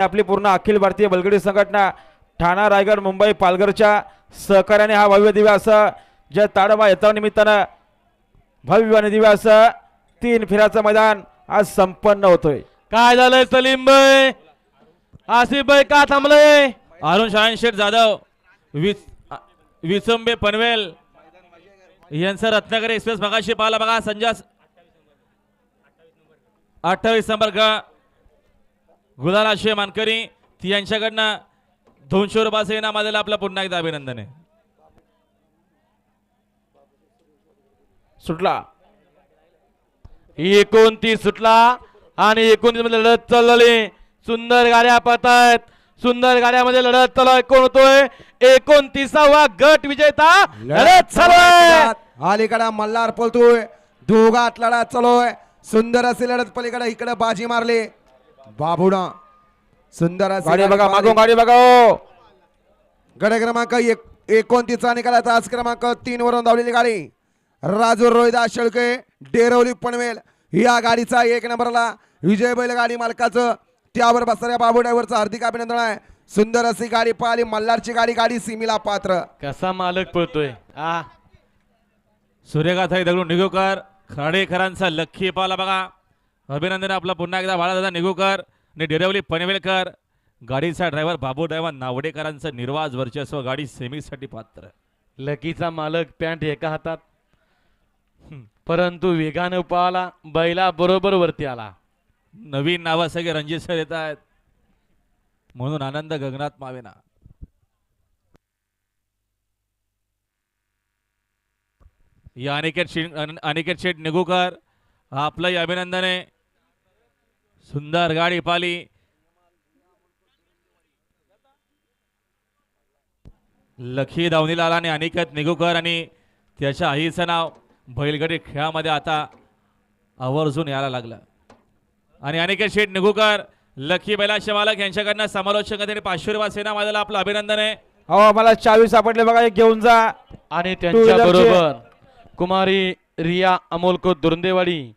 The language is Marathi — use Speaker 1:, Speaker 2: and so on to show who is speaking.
Speaker 1: आपली पूर्ण अखिल भारतीय बलगडी संघटना ठाणा रायगड मुंबई पालघरच्या सहकार्याने हा भव्य दिव्य असं ज्या ताडोबा येता निमित्तानं भव्य आणि दिव्य असं तीन फिराचं मैदान आज संपन्न होतोय.
Speaker 2: काय झालंय सलीम भाई? आसिफ भाई का थांबलंय अरुण शाहीन जाधव विस विसंबे पनवेल यांचं रत्नागिरी एक्सप्रेस मगाशी पाहिला बघा संजय अठ्ठावीस नंबर ग गुलालाशे मानकरी ती यांच्याकडनं दोनशे रुपयाचं इनाम आलेलं आपलं पुन्हा एकदा अभिनंदन आहे.
Speaker 1: सुटला.
Speaker 2: एकोणतीस सुटला आणि एकोणतीसमध्ये लढत चालली. सुंदर गाड्या पळतायत. सुंदर गाड्यामध्ये लढत चालू आहे कोण होतोय? एकोणतीसावा गट विजेता लढत चालू आहे
Speaker 3: अलीकडे मल्हार पळतोय. दोघात लढत चालूय. सुंदर असे लढत पलीकडे इकडे बाजी मारली. बाबुडा सुंदर अशी
Speaker 1: गाडी बघा. मागून गाडी बघा हो.
Speaker 3: गड क्रमांक एक एकोणतीसचा निकाला तास क्रमांक तीन वरून धावलेली गाडी. राजू रोहिदास शेळके डेरवली पनवेल या गाडीचा एक नंबरला विजय बैल गाडी मालकाचं. त्यावर बसणाऱ्या बाबू ड्रायव्हरचं हार्दिक अभिनंदन आहे. सुंदर अशी गाडी पाहिली मल्हारची गाडी गाडी सीमीला पात्र.
Speaker 2: कसा मालक पळतोय? आ? सूर्यगाथा दगडून निघोकर खाडेकरांचा लक्की पाला बघा. अभिनंदन आपला पुन्हा एकदा. बाळादादा निघोकर आणि डेरवली पनवेलकर. गाडीचा ड्रायव्हर बाबू ड्रायव्हर नावडेकरांचं निर्वाज वर्चस्व. गाडी सेमीसाठी पात्र.
Speaker 4: लकीचा मालक पॅन्ट एका हातात. परंतु वेगानं पळाला बैला बरोबर वरती आला.
Speaker 2: नवीन नावं सगळे रणजित सर येत आहेत. म्हणून आनंद गगनात मावेना. या अनिकेत शेट अनिकेत शेठ निगुकर आपलंही अभिनंदन आहे. सुंदर गाडी पाली. लखी दावणीला आला आणि अनिकेत निगुकर आणि त्याच्या आईचं नाव बैलगाडी खेळामध्ये आता आवर्जून यायला लागलं. आणि अनिकेत शेठ निगुकर लकी बैलाचे मालक यांच्याकडनं समालोचक त्यांनी पाचशे रुपये सेना माझ्याला आपलं अभिनंदन आहे.
Speaker 1: हो मला चावी सापडले बघा एक घेऊन जा.
Speaker 4: आणि त्यांच्या बरोबर कुमारी रिया अमोलको दुर्देवाडी.